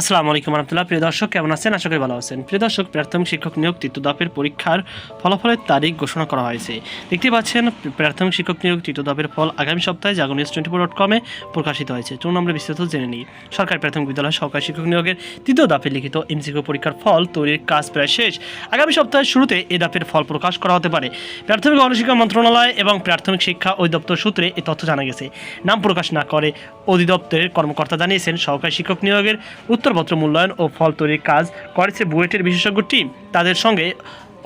আসসালামু আলাইকুম রহমতুল্লাহ। প্রিয় দর্শক, কেমন আছেন? আশা করি ভালো আছেন। প্রিয় দর্শক, প্রাথমিক শিক্ষক নিয়োগ তৃতীয়দাপের পরীক্ষার ফলাফলের তারিখ ঘোষণা করা হয়েছে। দেখতে পাচ্ছেন, প্রাথমিক শিক্ষক নিয়োগ তৃতীয়দাপের ফল আগামী সপ্তাহে Jago news twenty four dot কমে প্রকাশিত হয়েছে। চলুন আমরা বিস্তারিত জেনে নিই। সরকারি প্রাথমিক বিদ্যালয় সহকারী শিক্ষক নিয়োগের তৃতীয় দাপে লিখিত এমসিকিউ পরীক্ষার ফল তৈরির কাজ প্রায় শেষ। আগামী সপ্তাহের শুরুতে এ দাপের ফল প্রকাশ করা হতে পারে। প্রাথমিক গণশিক্ষা মন্ত্রণালয় এবং প্রাথমিক শিক্ষা অধিদপ্তর সূত্রে এই তথ্য জানা গেছে। নাম প্রকাশ না করে অধিদপ্তরের কর্মকর্তা জানিয়েছেন, সহকারী শিক্ষক নিয়োগের উত্তরপত্র মূল্যায়ন ও ফল তৈরির কাজ করেছে বুয়েটের বিশেষজ্ঞ টিম। তাদের সঙ্গে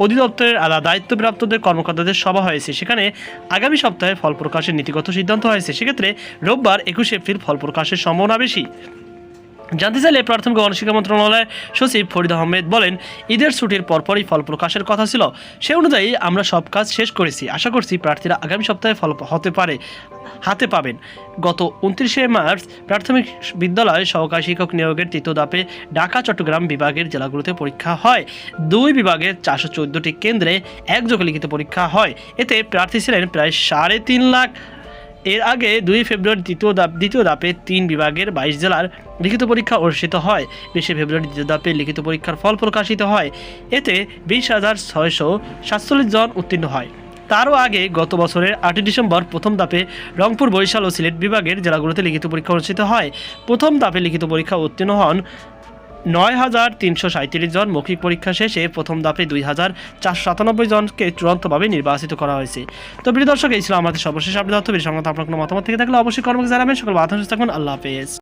অধিদপ্তরের আলাদা দায়িত্বপ্রাপ্তদের কর্মকর্তাদের সভা হয়েছে। সেখানে আগামী সপ্তাহে ফল প্রকাশের নীতিগত সিদ্ধান্ত হয়েছে। সেক্ষেত্রে রোববার একুশে এপ্রিল ফল প্রকাশের সম্ভাবনা বেশি। জানতে চাইলে প্রাথমিক গণশিক্ষা মন্ত্রণালয়ের সচিব ফরিদ আহমেদ বলেন, ঈদের ছুটির পরপরই ফল প্রকাশের কথা ছিল। সে অনুযায়ী আমরা সব কাজ শেষ করেছি। আশা করছি প্রার্থীরা আগামী সপ্তাহে ফল হতে পারে, হাতে পাবেন। গত উনত্রিশে মার্চ প্রাথমিক বিদ্যালয় সহকারী শিক্ষক নিয়োগের তৃতীয় ধাপে ঢাকা, চট্টগ্রাম বিভাগের জেলাগুলোতে পরীক্ষা হয়। দুই বিভাগের চারশো চোদ্দোটি কেন্দ্রে একযোগে লিখিত পরীক্ষা হয়। এতে প্রার্থী ছিলেন প্রায় সাড়ে তিন লাখ এর আগে দুই ফেব্রুয়ারি দ্বিতীয় ধাপ, দ্বিতীয় ধাপে তিন বিভাগের বাইশ জেলার লিখিত পরীক্ষা অনুষ্ঠিত হয়। বিশে ফেব্রুয়ারি দ্বিতীয় ধাপে লিখিত পরীক্ষার ফল প্রকাশিত হয়। এতে বিশ হাজার ছয়শো সাতচল্লিশ জন উত্তীর্ণ হয়। তারও আগে গত বছরের আটই ডিসেম্বর প্রথম ধাপে রংপুর, বরিশাল ও সিলেট বিভাগের জেলাগুলোতে লিখিত পরীক্ষা অনুষ্ঠিত হয়। প্রথম ধাপে লিখিত পরীক্ষা উত্তীর্ণ হন নয় হাজার তিনশো সাঁত্রিশ জন মৌখিক পরীক্ষা শেষে প্রথম দাপে দুই হাজার চারশো সাতানব্বই জনকে চূড়ান্তভাবে নির্বাচিত করা হয়েছে। তো প্রিয় দর্শক, এই ছিল আমাদের সর্বশেষ আপডেট। তথ্য সংক্রান্ত আপনার কোনো মতামত থেকে থাকলে অবশ্যই কর্মকে জানাবেন। সকল বাধা থাকুন। আল্লাহ হাফেজ।